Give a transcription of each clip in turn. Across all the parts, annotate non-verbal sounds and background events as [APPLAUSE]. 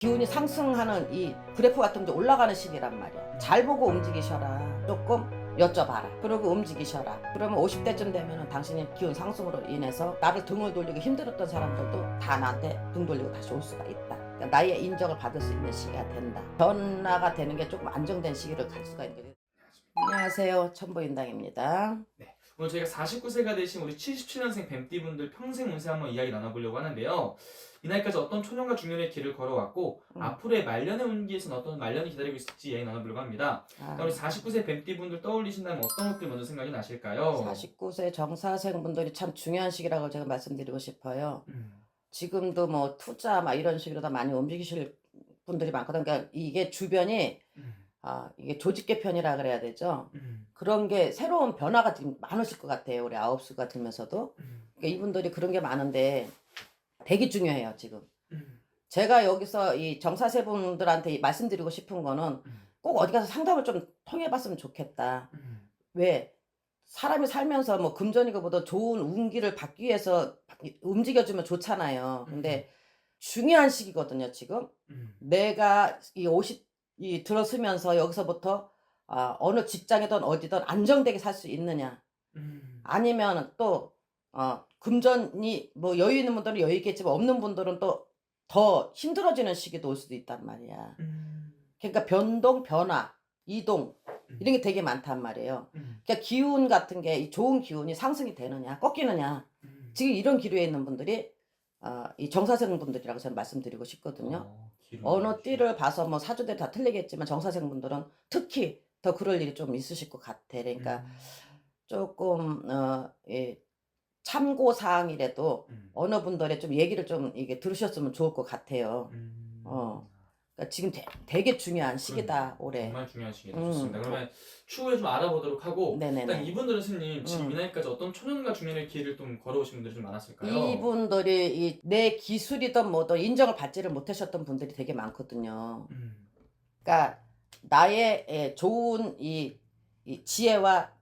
기운이 상승하는 이 그래프 같은 게 올라가는 시기란 말이야. 잘 보고 움직이셔라. 조금 여쭤봐라. 그리고 움직이셔라. 그러면 50대쯤 되면은 당신이 기운 상승으로 인해서 나를 등을 돌리기 힘들었던 사람들도 다 나한테 등 돌리고 다시 올 수가 있다. 그러니까 나의 인정을 받을 수 있는 시기가 된다. 변화가 되는 게 조금 안정된 시기를 갈 수가 있는 거죠. 안녕하세요. 천보인당입니다. 오늘 저희가 49세가 되신 우리 77년생 뱀띠분들 평생 운세 한번 이야기 나눠보려고 하는데요. 이 나이까지 어떤 초년과 중년의 길을 걸어왔고 음. 앞으로의 말년의 운기에서는 어떤 말년이 기다리고 있을지 이야기 나눠보려고 합니다. 아, 우리 49세 뱀띠분들 떠올리신다면 어떤 것들 먼저 생각이 나실까요? 49세 정사생 분들이 참 중요한 시기라고 제가 말씀드리고 싶어요. 음. 지금도 뭐 투자 막 이런 식으로 다 많이 움직이실 분들이 많거든요. 그러니까 이게 주변이 음. 아 이게 조직 개편이라 그래야 되죠. 음. 그런 게 새로운 변화가 지금 많으실 것 같아요. 우리 아홉 수가 들면서도 음. 그러니까 이분들이 그런 게 많은데 되게 중요해요 지금. 음. 제가 여기서 이 정사세 분들한테 말씀드리고 싶은 거는 음. 꼭 어디 가서 상담을 좀 통해 봤으면 좋겠다. 음. 왜 사람이 살면서 뭐 금전이고 보다 좋은 운기를 받기 위해서 움직여주면 좋잖아요. 근데 중요한 시기거든요 지금. 음. 내가 이 50 이 들어서면서 여기서부터 아, 어느 직장이든 어디든 안정되게 살 수 있느냐 음. 아니면 또 어, 금전이 뭐 여유 있는 분들은 여유 있겠지만 없는 분들은 또 더 힘들어지는 시기도 올 수도 있단 말이야. 음. 그러니까 변동, 변화, 이동 음. 이런 게 되게 많단 말이에요. 음. 그러니까 기운 같은 게이 좋은 기운이 상승이 되느냐 꺾이느냐 음. 지금 이런 기류에 있는 분들이 어, 이 정사생 분들이라고 저는 말씀드리고 싶거든요. 어. 어느 띠를 봐서 뭐 사주들이 다 틀리겠지만 정사생 분들은 특히 더 그럴 일이 좀 있으실 것 같아. 그러니까 음. 조금 어, 예, 참고 사항이라도 음. 어느 분들의 좀 얘기를 좀 이게 들으셨으면 좋을 것 같아요. 음. 어. 그러니까 지금 되, 되게 중요한 시기다 올해. 정말 중요한 시기다. 음. 좋습니다. 그러면 추후에 좀 알아보도록 하고 일단 네네네. 이분들은 스님 지금 음. 이 나이까지 어떤 초년과 중년의 길을 좀 걸어오신 분들이 좀 많았을까요? 이분들이 이 내 기술이든 뭐든 인정을 받지를 못하셨던 분들이 되게 많거든요. 음. 그러니까 나의 예, 좋은 이, 이 지혜와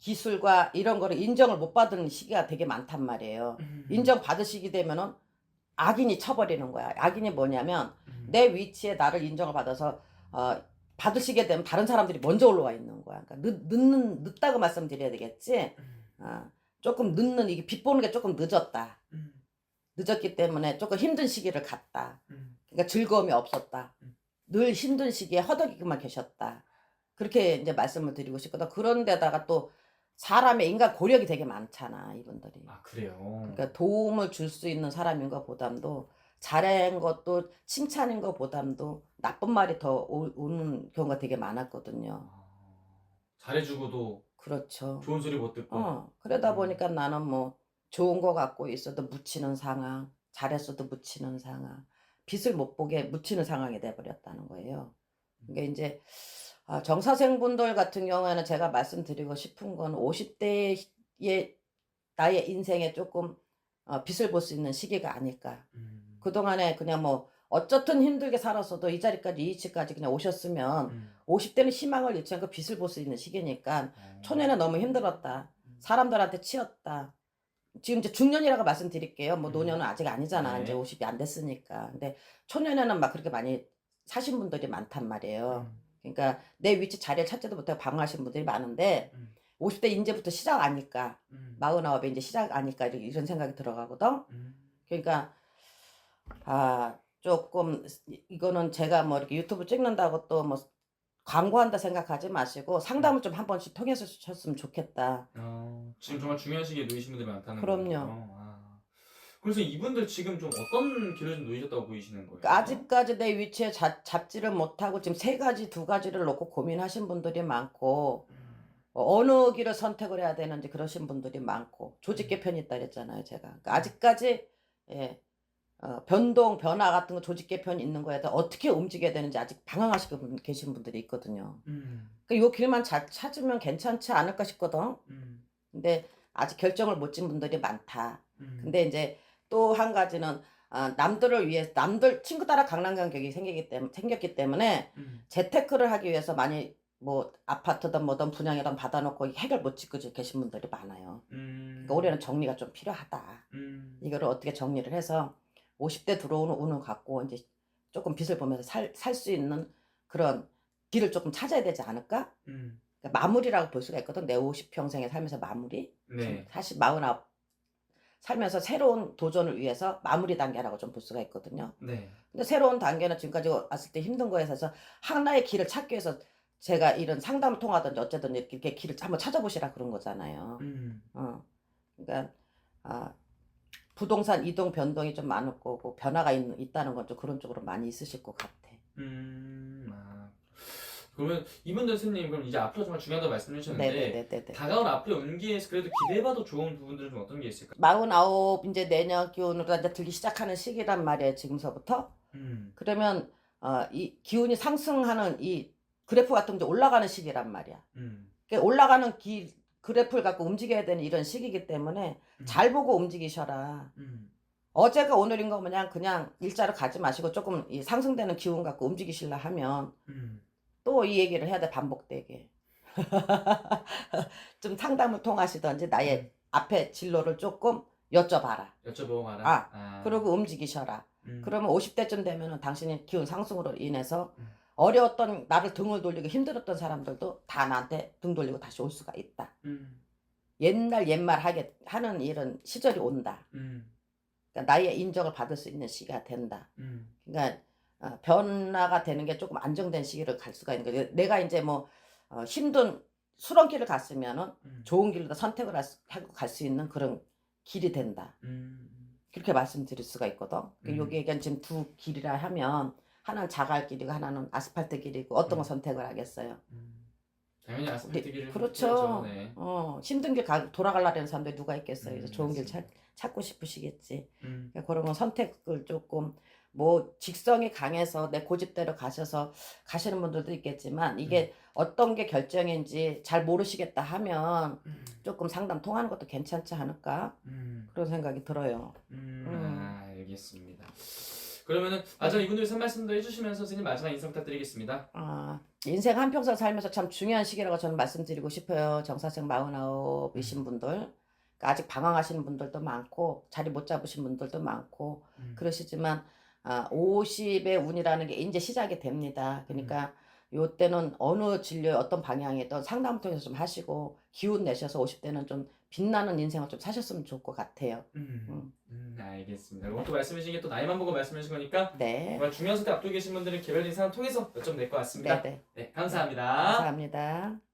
기술과 이런 거를 인정을 못 받는 시기가 되게 많단 말이에요. 음. 인정 받으시게 되면은 악인이 쳐버리는 거야. 악인이 뭐냐면 음. 내 위치에 나를 인정을 받아서 어, 받으시게 되면 다른 사람들이 먼저 올라와 있는 거야. 그러니까 늦, 늦는 늦다고 말씀드려야 되겠지. 음. 어, 조금 늦는 이게 빛 보는 게 조금 늦었다. 음. 늦었기 때문에 조금 힘든 시기를 갔다. 음. 그러니까 즐거움이 없었다. 음. 늘 힘든 시기에 허덕이기만 계셨다. 그렇게 이제 말씀을 드리고 싶거든. 그런데다가 또 사람의 인간 고력이 되게 많잖아, 이분들이. 아 그래요. 그러니까 도움을 줄 수 있는 사람인 것보담도 잘한 것도 칭찬인 것보담도 나쁜 말이 더 오, 오는 경우가 되게 많았거든요. 아, 잘해주고도 그렇죠. 좋은 소리 못 듣고. 어, 그러다 음. 보니까 나는 뭐 좋은 거 갖고 있어도 묻히는 상황, 잘했어도 묻히는 상황, 빛을 못 보게 묻히는 상황이 돼버렸다는 거예요. 그러니까 이제 아, 정사생분들 같은 경우에는 제가 말씀드리고 싶은 건 50대의 나의 인생에 조금 어, 빛을 볼 수 있는 시기가 아닐까. 음. 그동안에 그냥 뭐 어쨌든 힘들게 살았어도 이 자리까지 이 위치까지 그냥 오셨으면 음. 50대는 희망을 잃지 않고 빛을 볼 수 있는 시기니까 어. 초년에 너무 힘들었다. 음. 사람들한테 치였다. 지금 이제 중년이라고 말씀드릴게요. 뭐 음. 노년은 아직 아니잖아. 네. 이제 50이 안 됐으니까. 근데 초년에는 막 그렇게 많이 사신 분들이 많단 말이에요. 음. 그러니까 내 위치 자리를 찾지도 못하고 방황하신 분들이 많은데 음. 50대 이제부터 시작 아닐까. 음. 마흔아홉에 이제 시작 아닐까 이런- 생각이 들어가거든. 음. 그러니까 아 조금 이- 이거는 제가 뭐 이렇게 유튜브 찍는다고 또 뭐 광고한다 생각하지 마시고 상담을 좀 한 번씩 통해서 주셨으면 좋겠다. 어, 지금 정말 중요한 시기에 놓이신 분들이 많다는 그럼요. 거죠. 아. 그래서 이분들 지금 좀 어떤 길을 좀 놓이셨다고 보이시는 거예요? 그러니까 아직까지 내 위치에 잡, 잡지를 못하고 지금 세 가지 두 가지를 놓고 고민하신 분들이 많고 음. 어느 길을 선택을 해야 되는지 그러신 분들이 많고 조직 개편이 있다 그랬잖아요 제가 그러니까 아직까지 예, 어, 변동 변화 같은 거 조직 개편이 있는 거에 대해 어떻게 움직여야 되는지 아직 방황하시고 분- 계신 분들이 있거든요 음. 그러니까 요 길만 잘 찾으면 괜찮지 않을까 싶거든 음. 근데 아직 결정을 못 진 분들이 많다 음. 근데 이제 또 한 가지는 아, 남들을 위해 남들 친구 따라 강남 간격이 생기기 때문에 생겼기 때문에 음. 재테크를 하기 위해서 많이 뭐 아파트든 뭐든 분양이든 받아놓고 해결 못 짓고 계신 분들이 많아요. 음. 그러니까 올해는 정리가 좀 필요하다. 음. 이거를 어떻게 정리를 해서 50대 들어오는 운을 갖고 이제 조금 빛을 보면서 살 살 수 있는 그런 길을 조금 찾아야 되지 않을까? 음. 그러니까 마무리라고 볼 수가 있거든. 내 50평생에 살면서 마무리. 네. 사실 49 살면서 새로운 도전을 위해서 마무리 단계라고 좀 볼 수가 있거든요. 네. 근데 새로운 단계는 지금까지 왔을 때 힘든 거에 있어서 하나의 길을 찾기 위해서 제가 이런 상담을 통하든지 어쨌든 이렇게 길을 한번 찾아보시라 그런 거잖아요. 음. 어. 그러니까 아, 부동산 이동 변동이 좀 많을 거고 변화가 있, 있다는 건 좀 그런 쪽으로 많이 있으실 것 같아. 음. 아. 그러면 이분들 스님 그럼 이제 앞으로 정말 중요하다고 말씀해 주셨는데 네네네네. 다가온 앞으로 연기에서 그래도 기대해봐도 좋은 부분들은 좀 어떤 게 있을까요? 마흔아홉 이제 내년 기운으로 이제 들기 시작하는 시기란 말이에요. 지금서부터. 음. 그러면 어, 이 기운이 상승하는 이 그래프 같은 게 올라가는 시기란 말이야. 음. 그러니까 올라가는 기 그래프를 갖고 움직여야 되는 이런 시기이기 때문에 음. 잘 보고 움직이셔라. 음. 어제가 오늘인 거 그냥 그냥 일자로 가지 마시고 조금 이 상승되는 기운 갖고 움직이실라 하면 음. 또 이 얘기를 해야 돼 반복되게. [LAUGHS] 좀 상담을 통하시던지 나의 음. 앞에 진로를 조금 여쭤봐라. 여쭤보고 말아. 아, 아. 그러고 움직이셔라. 음. 그러면 50대쯤 되면은 당신의 기운 상승으로 인해서 음. 어려웠던 나를 등을 돌리고 힘들었던 사람들도 다 나한테 등 돌리고 다시 올 수가 있다. 음. 옛날 옛말 하게 하는 이런 시절이 온다. 음. 그러니까 나의 인정을 받을 수 있는 시기가 된다. 음. 그러니까 어, 변화가 되는 게 조금 안정된 시기를 갈 수가 있는 거예요. 내가 이제 뭐 어, 힘든 수렁길을 갔으면은 음. 좋은 길로 선택을 할 수- 하고 갈 수 있는 그런 길이 된다. 음. 그렇게 말씀드릴 수가 있거든. 그 음. 여기에 지금 두 길이라 하면 하나는 자갈 길이고 하나는 아스팔트 길이고 어떤 거 음. 선택을 하겠어요. 음. 당연히 아스팔트 네, 길을 그렇죠. 네. 어, 힘든 길 가, 돌아가려는 사람들이 누가 있겠어요. 음, 좋은 길 맞습니다. 찾, 찾고 싶으시겠지. 음. 그러니까 그런 건 선택을 조금 뭐 직성이 강해서 내 고집대로 가셔서 가시는 분들도 있겠지만 이게 어떤 게 결정인지 잘 모르시겠다 하면 음. 조금 상담 통하는 것도 괜찮지 않을까 음. 그런 생각이 들어요. 음, 음. 아, 알겠습니다. 그러면은 마지막 이분들 선 말씀도 해주시면서 선생님 마지막 인사 부탁드리겠습니다. 아, 인생 한 평생 살면서 참 중요한 시기라고 저는 말씀드리고 싶어요. 정사생 마흔아홉이신 분들. 그러니까 아직 방황하시는 분들도 많고, 자리 못 잡으신 분들도 많고, 음. 그러시지만, 아, 50의 운이라는 게 이제 시작이 됩니다. 그러니까, 요 때는 어느 진료의 어떤 방향이든 상담 통해서 좀 하시고, 기운 내셔서 50대는 좀 빛나는 인생을 좀 사셨으면 좋을 것 같아요. 음. 음. 음, 알겠습니다. 말씀해 주신 게 또 나이만 보고 말씀해 주신 거니까 네. 정말 중요한 선택 앞두고 계신 분들은 개별적인 상담 통해서 여쭤면 될 것 같습니다. 네네. 네, 감사합니다. 감사합니다.